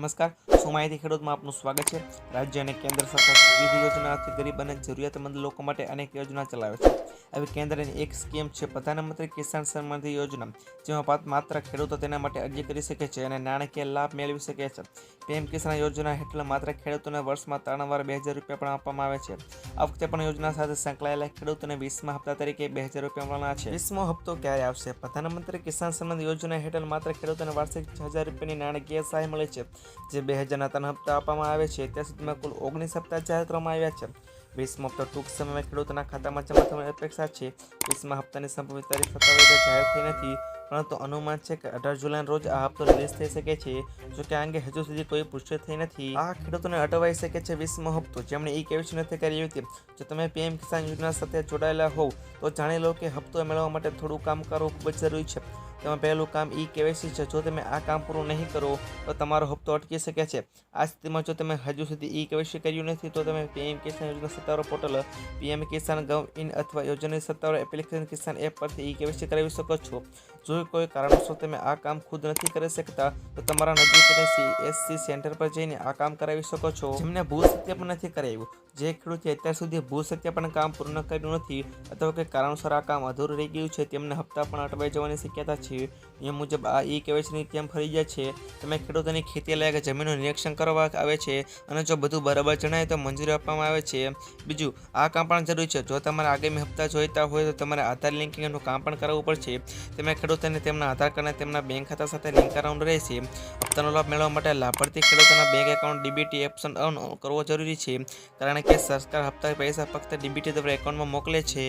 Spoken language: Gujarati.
નમસ્કાર. શું ખેડૂતમાં આપનું સ્વાગત છે? રાજ્ય અને કેન્દ્ર સરકાર વિવિધ યોજનાથી ગરીબ અને જરૂરિયાતમંદ લોકો માટે અનેક યોજના ચલાવે છે. આવી કેન્દ્રની એક સ્કીમ છે પ્રધાનમંત્રી કિસાન સન્માન યોજના, જેમાં માત્ર ખેડૂતો તેના માટે અરજી કરી શકે છે અને નાણાકીય લાભ મેળવી શકે છે. પીએમ કિસાન યોજના હેઠળ માત્ર ખેડૂતોને વર્ષમાં ત્રણ વાર બે હજાર રૂપિયા પણ આપવામાં આવે છે. આ વખતે પણ યોજના સાથે સંકળાયેલા ખેડૂતોને વીસમા હપ્તા તરીકે બે હજાર રૂપિયા મળવાના છે. વીસમો હપ્તો ક્યારે આવશે? પ્રધાનમંત્રી કિસાન સન્માન યોજના હેઠળ માત્ર ખેડૂતોને વાર્ષિક છ હજાર રૂપિયાની નાણાકીય સહાય મળે છે, જે બે હજારના ત્રણ હપ્તા આપવામાં આવે છે. ત્યાં સુધીમાં કુલ ઓગણીસ હપ્તા જાહેર કરવામાં આવ્યા છે. વીસમો હપ્તો ટૂંક સમયમાં ખેડૂતોના ખાતામાં જમા થવાની અપેક્ષા છે. વીસમા હપ્તાની સંભવિત તારીખ સત્તાવીસ જાહેર થઈ નથી, પરંતુ અનુમાન છે કે અઢાર જુલાઈના રોજ આ હપ્તો રિલીઝ થઈ શકે છે. જો કે આ અંગે હજુ સુધી કોઈ પુષ્ટિ થઈ નથી. આ ખેડૂતોને અટવાઈ શકે છે વીસમો હપ્તો. જેમણે ઈ કેવીસી નથી કરી હતી જો તમે પીએમ કિસાન યોજના સાથે જોડાયેલા હોવ, તો જાણી લો કે હપ્તો મેળવવા માટે થોડું કામ કરવું ખૂબ જ જરૂરી છે. તમે પહેલું કામ ઈ કેવાયસી છે, જો તમે આ કામ પૂરું નહીં કરો, તો તમારો હપ્તો અટકી શકે છે. આ સ્થિતિમાં જો તમે હજુ સુધી ઈ કેવાયસી કર્યું નથી, તો તમે પીએમ કિસાન યોજના સત્તાવાર portal PM Kisan gov in અથવા યોજનાની સત્તાવાર એપ્લિકેશન કિસાન એપ પરથી ઈ કેવાયસી કરાવી શકો છો. જો કોઈ કારણોસર તમે આ કામ ખુદ નથી કરી શકતા, તો તમારા નજીકના સીએસસી સેન્ટર પર જઈને આ કામ કરાવી શકો છો. જેમને ભૂ સત્યાપન નથી કરાવ્યું જે ખેડૂતે અત્યાર સુધી ભૂ સત્યાપન કામ પૂર્ણ કર્યું નથી, અથવા કે કારણોસર આ કામ અધૂરું રહી ગયું છે, તેમને હપ્તા પણ અટવાઈ જવાની શક્યતા છે. નિયમ મુજબ આ ઈ કેવાયસીની કેમ ફરજિયાત છે. તમે ખેડૂતોની ખેતી લાયક જમીનનું નિરીક્ષણ કરવા આવે છે, અને જો બધું બરાબર જણાય તો મંજૂરી આપવામાં આવે છે. બીજું, આ કામ પણ જરૂરી છે. જો તમારે આગામી હપ્તા જોઈતા હોય તો તમારે આધાર લિંકિંગનું કામ પણ કરાવવું પડશે. તમે ખેડૂતોને તેમના આધાર કાર્ડને તેમના બેંક ખાતા સાથે લિંક કરાવવાનું રહેશે. હપ્તાનો લાભ મેળવવા માટે લાભાર્થી ખેડૂતોના bank account DBT option on કરવો જરૂરી છે. કારણ કે સરકાર હપ્તા પૈસા ફક્ત ડીબીટી દ્વારા એકાઉન્ટમાં મોકલે છે.